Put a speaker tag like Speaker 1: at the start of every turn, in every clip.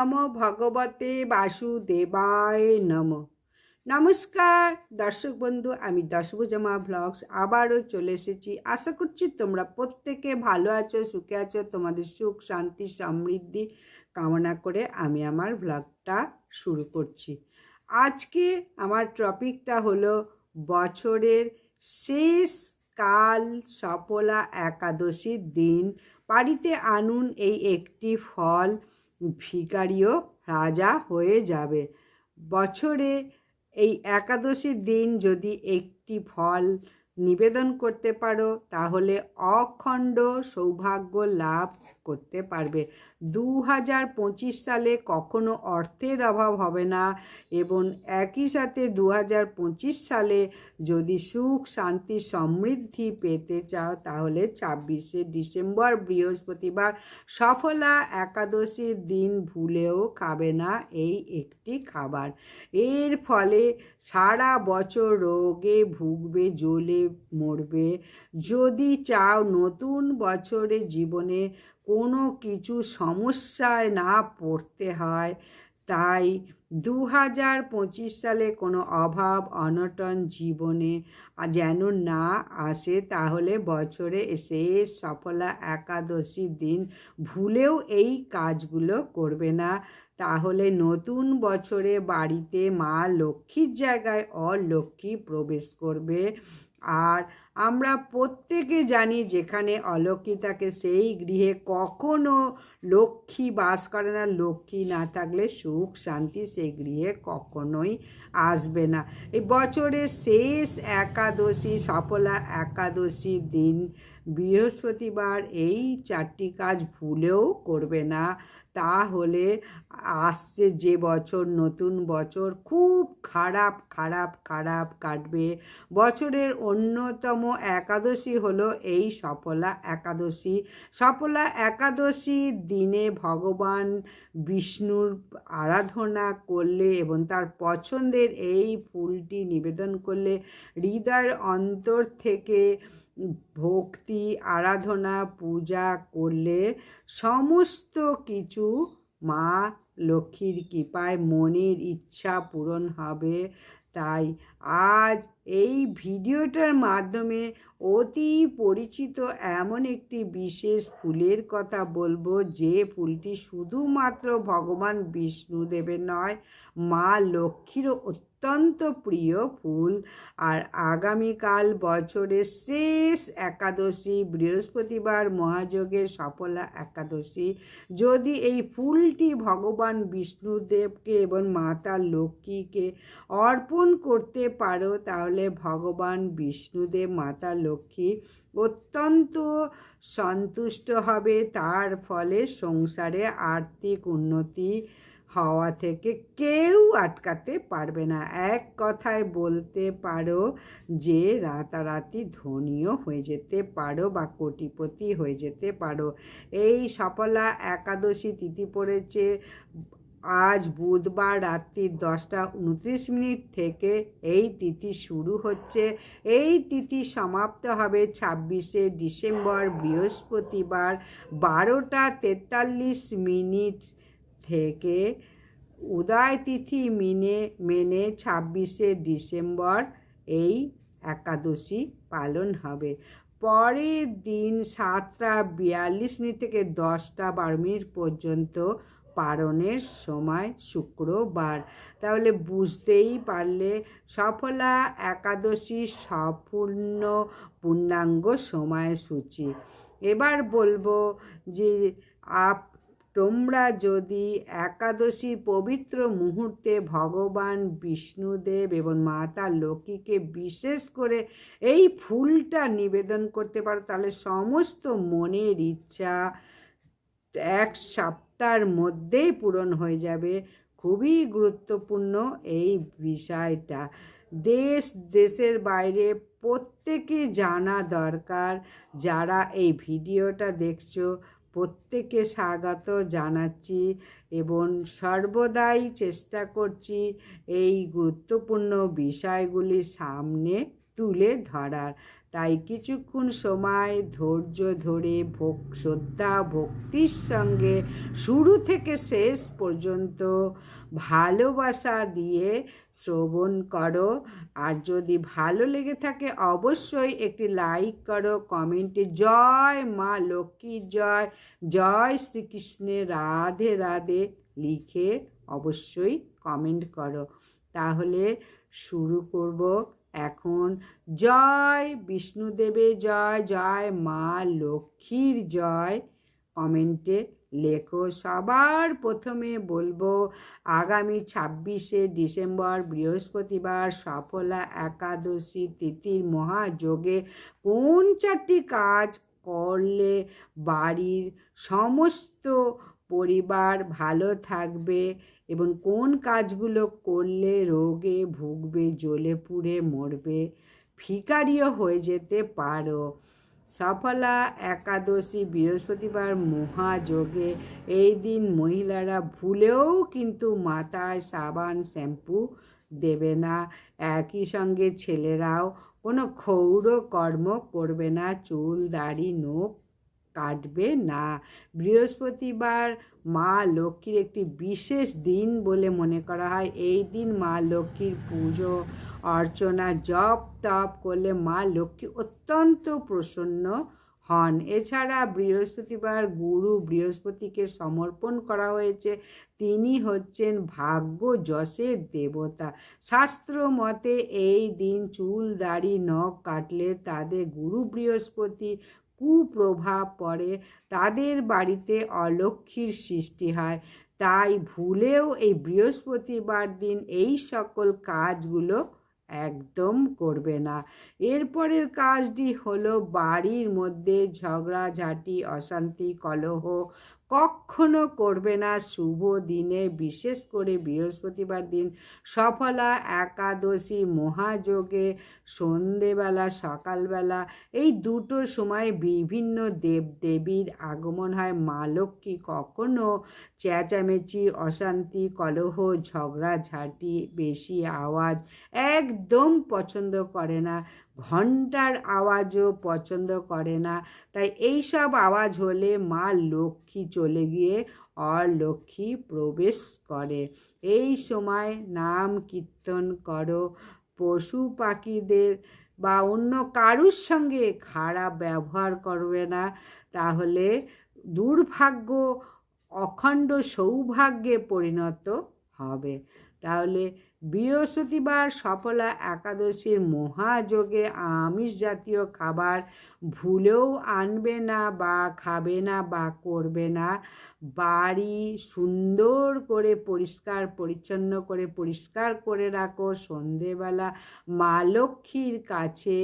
Speaker 1: নম ভগবতে বাসুদেবায় নম। নমস্কার, দর্শক বন্ধু, আমি দশভুজমা ব্লগস আবারও চলে এসেছি। আশা করছি তোমরা প্রত্যেকে ভালো আছো, সুখে আছো, তোমাদের সুখ, শান্তি, সমৃদ্ধি কামনা করে আমি আমার ব্লগটা শুরু করছি। আজকে আমার টপিকটা হলো বছরের শেষ কাল সফলা একাদশীর দিন। বাড়িতে আনুন এই একটি ফল ভিকারিও রাজা হয়ে যাবে। বছরে এই একাদশীর দিন যদি একটি ফল নিবেদন করতে পারো, তাহলে অখণ্ড সৌভাগ্য লাভ করতে পারবে। দু হাজার পঁচিশ সালে কখনো অর্থের অভাব হবে না এবং একই সাথে দু হাজার পঁচিশ সালে যদি সুখ, শান্তি, সমৃদ্ধি পেতে চাও, তাহলে ছাব্বিশে ডিসেম্বর, বৃহস্পতিবার সফলা একাদশীর দিন ভুলেও খাবে না এই একটি খাবার। এর ফলে সারা বছর রোগে ভুগবে, জ্বলে মরবে। যদি চাও নতুন বছরের জীবনে কোনো কিছু সমস্যায় না পড়তে হয়, তাই দু হাজার পঁচিশ সালে কোনো অভাব, অনটন জীবনে যেন না আসে, তাহলে বছরে শেষ সফলা একাদশী দিন ভুলেও এই কাজগুলো করবে না। তাহলে নতুন বছরে বাড়িতে মা লক্ষ্মীর জায়গায় অলক্ষ্মী প্রবেশ করবে। আর আমরা প্রত্যেকে জানি যেখানে অলক্ষ্মী থাকে সেই গৃহে কখনো লক্ষ্মী বাস করে না, লক্ষ্মী না থাকলে সুখ শান্তি সেই গৃহে কখনোই আসবে না। এই বছরের শেষ একাদশী, সফলা একাদশী দিন বৃহস্পতিবার এই চারটি কাজ ভুলেও করবে না। তাহলে আসছে যে বছর, নতুন বছর খুব খারাপ খারাপ খারাপ কাটবে। বছরের অন্যতম একাদশী হলো এই সফলা একাদশী। সফলা একাদশীর দিনে ভগবান বিষ্ণুর আরাধনা করলে এবং তার পছন্দের এই ফুলটি নিবেদন করলে হৃদয়ের অন্তর থেকে ভক্তি, আরাধনা, পূজা করলে সমস্ত কিছু মা লক্ষ্মীর কৃপায় মনের ইচ্ছা পূরণ হবে। তাই আজ এই ভিডিওটার মাধ্যমে অতি পরিচিত এমন একটি বিশেষ ফুলের কথা বলব, যে ফুলটি শুধুমাত্র ভগবান বিষ্ণুদেবের নয়, মা লক্ষ্মীরও অত্যন্ত প্রিয় ফুল। আর আগামীকাল বছরের শেষ একাদশী, বৃহস্পতিবার মহাযোগের সফলা একাদশী। যদি এই ফুলটি ভগবান বিষ্ণুদেবকে এবং মাতা লক্ষ্মীকে অর্পণ করতে পারো, তাহলে ভগবান বিষ্ণুদেব মাতা লক্ষ্মী অত্যন্ত সন্তুষ্ট হবে। তার ফলে সংসারে আর্থিক উন্নতি হওয়া থেকে কেউ আটকাতে পারবে না। এক কথায় বলতে পারো যে, রাতারাতি ধনীও হয়ে যেতে পারো বা কোটিপতি হয়ে যেতে পারো। এই সফলা একাদশী তিথি পড়েছে। আজ বুধবার রাত্রি দশটা উনত্রিশ মিনিট থেকে এই তিথি শুরু হচ্ছে। এই তিথি সমাপ্ত হবে ছাব্বিশে ডিসেম্বর, বৃহস্পতিবার বারোটা তেতাল্লিশ মিনিট থেকে উদয় তিথি মিনে, মেনে ছাব্বিশে ডিসেম্বর এই একাদশী পালন হবে। পরের দিন সাতটা বিয়াল্লিশ মিনিট থেকে দশটা বারো মিনিট পর্যন্ত পারণের সময় শুক্রবার। তাহলে বুঝতেই পারলে সফলা একাদশী সম্পূর্ণ পূর্ণাঙ্গ সময়সূচি এবার বলব যে আপ তোমরা যদি একাদশী পবিত্র মুহূর্তে ভগবান বিষ্ণুদেব এবং মাতা লক্ষ্মীকে বিশেষ করে এই ফুলটা নিবেদন করতে পারো, তাহলে সমস্ত মনের ইচ্ছা এক সপ্তাহের মধ্যেই পূরণ হয়ে যাবে। খুবই গুরুত্বপূর্ণ এই বিষয়টা। দেশ, দেশের বাইরে প্রত্যেকে জানা দরকার। যারা এই ভিডিওটা দেখছ প্রত্যেকে স্বাগত জানাচ্ছি এবং সর্বদাই চেষ্টা করছি এই গুরুত্বপূর্ণ বিষয়গুলি সামনে তুলে ধরার। তাই কিছুক্ষণ সময় ধৈর্য ধরে ভোগ, শ্রদ্ধা, ভক্তির সঙ্গে শুরু থেকে শেষ পর্যন্ত ভালোবাসা দিয়ে শ্রবণ করো। আর যদি ভালো লেগে থাকে, অবশ্যই একটি লাইক করো কমেন্টে জয় মা লক্ষ্মীর জয় জয় শ্রীকৃষ্ণে, রাধে রাধে লিখে অবশ্যই কমেন্ট করো। তাহলে শুরু করব। এখন জয় বিষ্ণুদেবের জয় জয় মা লক্ষ্মীর জয়। কমেন্টে লেখো, সবার প্রথমে বলব, আগামী ছাব্বিশে ডিসেম্বর বৃহস্পতিবার সফলা একাদশী তিথির মহাযোগে কোন চারটি কাজ করলে বাড়ির সমস্ত পরিবার ভালো থাকবে এবং কোন কাজগুলো করলে রোগে ভুগবে, জ্বলে পুড়ে মরবে, ভিকারিও হয়ে যেতে পারো। সফলা একাদশী বৃহস্পতিবার মহাযোগে। এই দিন মহিলারা ভুলেও কিন্তু মাথায় সাবান, শ্যাম্পু দেবে না। একই সঙ্গে ছেলেরাও কোনো ক্ষৌর কর্ম করবে না। চুল, দাড়ি, নখ কাটবে না। বৃহস্পতিবার মা লক্ষ্মীর একটি বিশেষ দিন বলে মনে করা হয়। এই দিন মা লক্ষ্মীর পুজো, অর্চনা, জপ তপ করলে মা লক্ষ্মী অত্যন্ত প্রসন্ন হন। এছাড়া বৃহস্পতিবার গুরু বৃহস্পতিকে সমর্পণ করা হয়েছে। তিনি হচ্ছেন ভাগ্য যশের দেবতা। শাস্ত্র মতে এই দিন চুল, দাড়ি, নখ কাটলে তাদের গুরু বৃহস্পতি কুপ্রভাব পড়ে, তাদের বাড়িতে অলক্ষীর সৃষ্টি হয়। তাই ভুলেও এই বৃহস্পতিবার দিন এই সকল কাজগুলো একদম করবে না। এরপরের কাজটি হলো বাড়ির মধ্যে ঝগড়াঝাটি, অশান্তি, কলহ কখনো করবে না শুভ দিনে, বিশেষ করে বৃহস্পতিবার দিন। সফলা, একাদশী, মহাযোগে, সন্ধেবেলা, সকালবেলা, এই দুটো সময় বিভিন্ন দেব দেবীর আগমন হয়। মা লক্ষ্মী কখনো চেঁচামেচি, অশান্তি, কলহ, ঝগড়া ঝগড়াঝাটি বেশি আওয়াজ একদম পছন্দ করে না। ঘণ্টার আওয়াজও পছন্দ করে না। তাই এই সব আওয়াজ হলে মা লক্ষ্মী চলে গিয়ে অলক্ষ্মী প্রবেশ করে। এই সময় নাম কীর্তন করো, পশু পাখিদের বা অন্য কারুর সঙ্গে খারাপ ব্যবহার করবে না। তাহলে দুর্ভাগ্য, অখণ্ড সৌভাগ্যে পরিণত হবে। তাহলে বৃহস্পতিবার সফলা একাদশীর মহাযোগে আমিষ জাতীয় খাবার ভুলেও আনবে না বা খাবে না বা করবে না। বাড়ি সুন্দর করে পরিষ্কার, পরিচ্ছন্ন করে পরিষ্কার করে রাখো। সন্ধেবেলা মা লক্ষ্মীর কাছে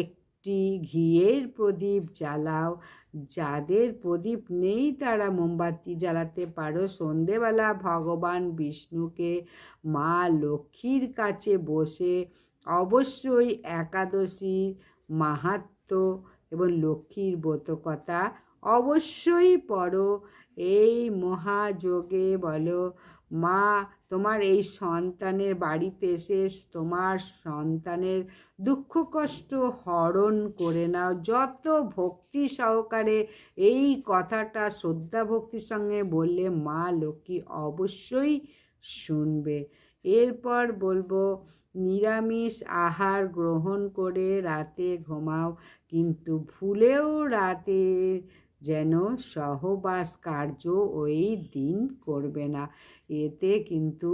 Speaker 1: একটি ঘিয়ের প্রদীপ জ্বালাও। যাদের প্রদীপ নেই তারা মোমবাতি জ্বালাতে পারো। সন্ধেবেলা ভগবান বিষ্ণুকে, মা লক্ষ্মীর কাছে বসে অবশ্যই একাদশী মাহাত্ম এবং লক্ষ্মীর ব্রতকথা অবশ্যই পড়ো। এই মহাযোগে বলো, মা, তোমার এই সন্তানের বাড়িতে এসে তোমার সন্তানের দুঃখ কষ্ট হরণ করে নাও। যত ভক্তি সহকারে এই কথাটা শ্রদ্ধা ভক্তির সঙ্গে বললে মা লক্ষ্মী অবশ্যই শুনবে। এরপর বলব, নিরামিষ আহার গ্রহণ করে রাতে ঘুমাও, কিন্তু ভুলেও রাতে যেন সহবাস কার্য ওই দিন করবে না। এতে কিন্তু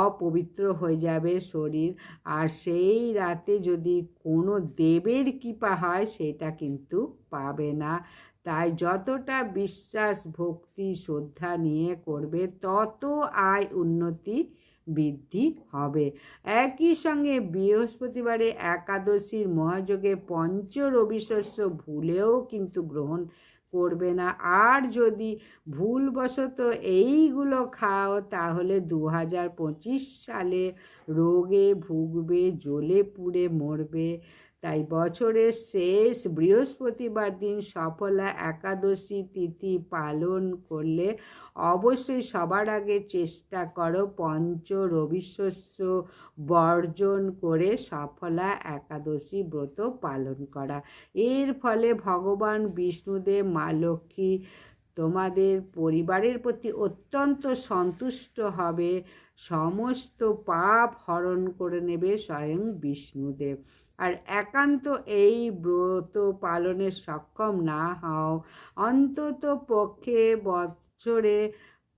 Speaker 1: অপবিত্র হয়ে যাবে শরীর। আর সেই রাতে যদি কোনো দেবের কৃপা হয়, সেটা কিন্তু পাবে না। তাই যতটা বিশ্বাস, ভক্তি, শ্রদ্ধা নিয়ে করবে, তত আয় উন্নতি বৃদ্ধি হবে। একই সঙ্গে বৃহস্পতিবারে একাদশীর মহাযোগে পঞ্চ রবিশস্য ভুলেও কিন্তু গ্রহণ করবে না। আর যদি ভুলবশত এইগুলো খাও, তাহলে দু হাজার পঁচিশ সালে রোগে ভুগবে, জ্বলে পুড়ে মরবে। তাই বছরের শেষ বৃহস্পতিবার দিন সফলা একাদশী তিথি পালন করলে অবশ্যই সবার আগে চেষ্টা করো পঞ্চ রবিশস্য বর্জন করে সফলা একাদশী ব্রত পালন করা। এর ফলে ভগবান বিষ্ণুদেব, মা লক্ষ্মী তোমাদের পরিবারের প্রতি অত্যন্ত সন্তুষ্ট হবে। সমস্ত পাপ হরণ করে নেবে স্বয়ং বিষ্ণুদেব। আর একান্ত এই ব্রত পালনে সক্ষম না হও। অন্তত পক্ষে বছরে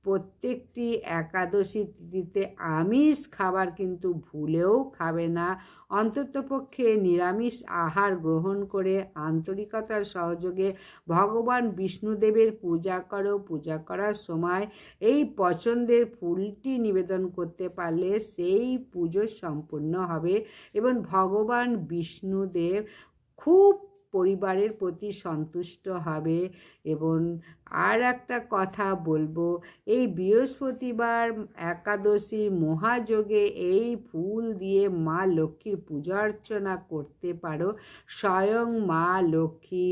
Speaker 1: প্রত্যেকটি একাদশী তিথিতে আমিষ খাবার কিন্তু ভুলেও খাবে না। অন্ততপক্ষে নিরামিষ আহার গ্রহণ করে আন্তরিকতার সহযোগে ভগবান বিষ্ণুদেবের পূজা করো, পূজা করার সময় এই পছন্দের ফুলটি নিবেদন করতে পারলে সেই পুজো সম্পূর্ণ হবে এবং ভগবান বিষ্ণুদেব খুব পরিবারের প্রতি সন্তুষ্ট হবে। এবং আর একটা কথা বলব, এই বৃহস্পতিবার একাদশী মহাযোগে এই ফুল দিয়ে মা লক্ষ্মীর পূজা অর্চনা করতে পারো। স্বয়ং মা লক্ষ্মী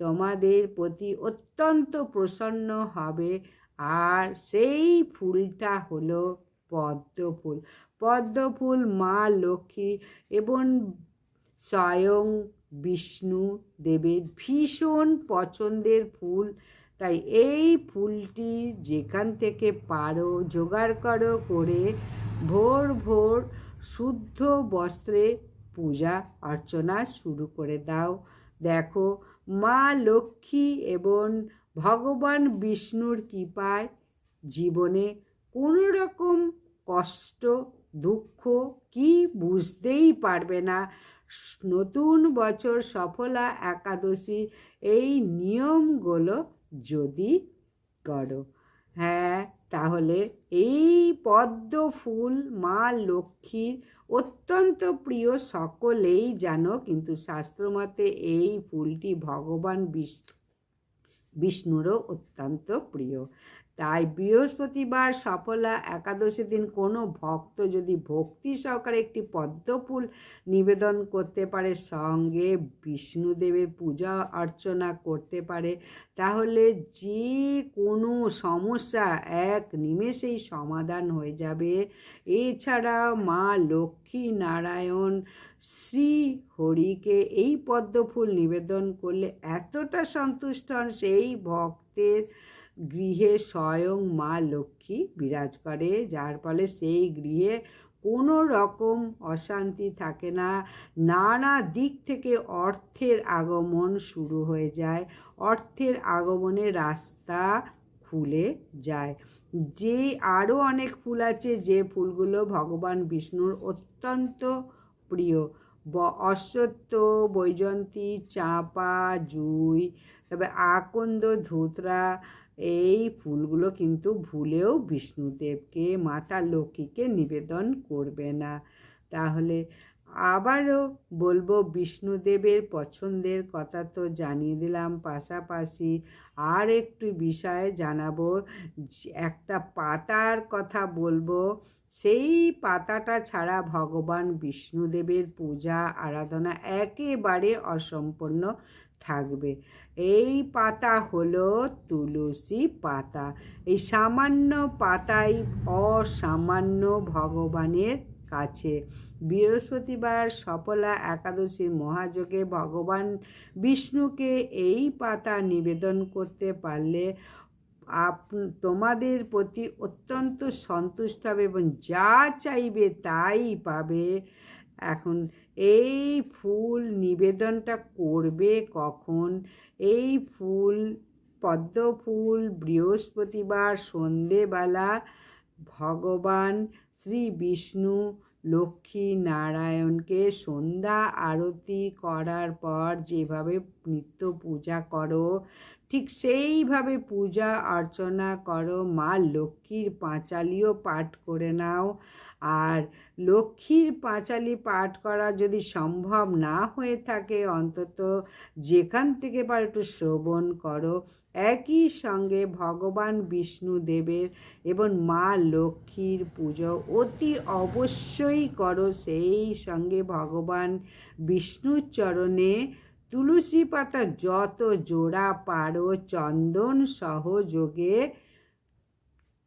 Speaker 1: তোমাদের প্রতি অত্যন্ত প্রসন্ন হবে। আর সেই ফুলটা হলো পদ্ম ফুল। পদ্ম ফুল মা লক্ষ্মী এবং স্বয়ং বিষ্ণু দেবের ভীষণ পছন্দের ফুল। তাই এই ফুলটি যেখান থেকে পারো, জোগাড় করো করে ভোর ভোর শুদ্ধ বস্ত্রে পূজা অর্চনা শুরু করে দাও। দেখো, মা লক্ষ্মী এবং ভগবান বিষ্ণুর কৃপায় জীবনে কোনো রকম কষ্ট, দুঃখ কি বুঝতেই পারবে না। নতুন বছর সফলা একাদশী, এই নিয়মগুলো যদি করো হ্যাঁ তাহলে এই পদ্ম ফুল মা লক্ষ্মীর অত্যন্ত প্রিয় সকলেই জানো, কিন্তু শাস্ত্রমতে এই ফুলটি ভগবান বিষ্ণু বিষ্ণুরও অত্যন্ত প্রিয়। তাই বৃহস্পতিবার সফলা একাদশী দিন কোনো ভক্ত যদি ভক্তি সহকারে একটি পদ্মফুল নিবেদন করতে পারে, সঙ্গে বিষ্ণুদেবের পূজা অর্চনা করতে পারে তাহলে যে কোনো সমস্যা এক নিমেষেই সমাধান হয়ে যাবে। এছাড়া মা লক্ষ্মী নারায়ণ শ্রী হরিকে এই পদ্মফুল নিবেদন করলে এতটা সন্তুষ্ট হন, সেই ভক্তের গৃহে স্বয়ং মা লক্ষ্মী বিরাজ করে। যার ফলে সেই গৃহে কোনো রকম অশান্তি থাকে না। নানা দিক থেকে অর্থের আগমন শুরু হয়ে যায়। অর্থের আগমনের রাস্তা খুলে যায়। যে আরও অনেক ফুল আছে, যে ফুলগুলো ভগবান বিষ্ণুর অত্যন্ত প্রিয়। ব, অশ্বত্থ বৈজন্তী চাঁপা, জুই তবে আকন্দ, ধুতরা এই ফুলগুলো কিন্তু ভুলেও বিষ্ণুদেবকে, মাতা লক্ষ্মীকে নিবেদন করবে না। তাহলে আবারও বলব, বিষ্ণুদেবের পছন্দের কথা তো জানিয়ে দিলাম। পাশাপাশি আর একটু বিষয়ে জানাব একটা পাতার কথা বলব। সেই পাতাটা ছাড়া ভগবান বিষ্ণুদেবের পূজা, আরাধনা একেবারে অসম্পূর্ণ। থাকবে। এই পাতা হলো তুলসী পাতা। এই সামান্য পাতাই অসামান্য ভগবানের কাছে। বৃহস্পতিবার সফলা একাদশীর মহাযোগে ভগবান বিষ্ণুকে এই পাতা নিবেদন করতে পারলে আপ, তোমাদের প্রতি অত্যন্ত সন্তুষ্ট হবে এবং যা চাইবে তাই পাবে। এখন এই ফুল নিবেদনটা করবে কখন? এই ফুল, পদ্ম ফুল, বৃহস্পতিবার সন্ধেবেলা ভগবান শ্রী বিষ্ণু লক্ষ্মী নারায়ণকে সন্ধ্যা আরতি করার পর যেভাবে নিত্য পূজা করো ঠিক সেইভাবে পূজা, অর্চনা করো, মা লক্ষ্মীর পাঁচালিও পাঠ করে নাও। আর লক্ষ্মীর পাঁচালি পাঠ করা যদি সম্ভব না হয়ে থাকে, অন্তত যেখান থেকে পার একটু শ্রবণ করো। একই সঙ্গে ভগবান বিষ্ণুদেবের এবং মা লক্ষ্মীর পুজো অতি অবশ্যই করো। সেই সঙ্গে ভগবান বিষ্ণুর চরণে তুলসী পাতা যত জোড়া পারো, চন্দন সহযোগে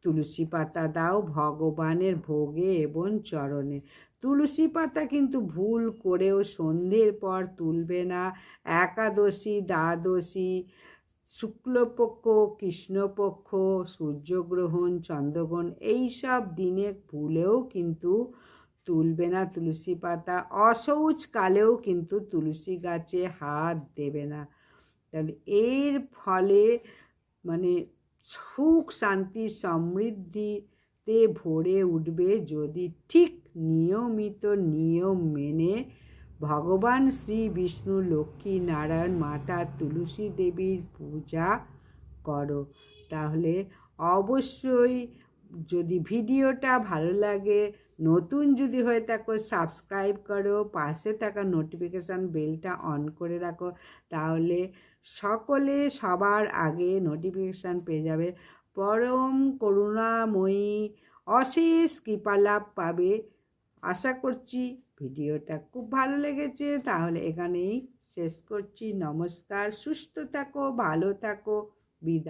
Speaker 1: তুলসী পাতা দাও ভগবানের ভোগে এবং চরণে। তুলসী পাতা কিন্তু ভুল করেও সন্ধ্যের পর তুলবে না। একাদশী, দ্বাদশী, শুক্লপক্ষ, কৃষ্ণপক্ষ, সূর্যগ্রহণ, চন্দ্রগ্রহণ, এইসব দিনে ভুলেও কিন্তু তুলবে না তুলসী পাতা। অসৌচ কালেও কিন্তু তুলসী গাছে হাত দেবে না। তাহলে এর ফলে মানে সুখ, শান্তি, সমৃদ্ধিতে ভরে উঠবে যদি ঠিক নিয়মিত নিয়ম মেনে ভগবান শ্রী বিষ্ণু লক্ষ্মী নারায়ণ মাতা তুলসী দেবীর পূজা করো। তাহলে অবশ্যই যদি ভিডিওটা ভালো লাগে, নতুন যদি হয়ে থাকো সাবস্ক্রাইব করো, পাশে থাকা নোটিফিকেশান বেলটা অন করে রাখো, তাহলে সকলে সবার আগে নোটিফিকেশান পেয়ে যাবে। পরম করুণাময়ী অশেষ কৃপালাভ পাবে। আশা করছি ভিডিওটা খুব ভালো লেগেছে, তাহলে এখানেই শেষ করছি। নমস্কার, সুস্থ থাকো, ভালো থাকো, বিদায়।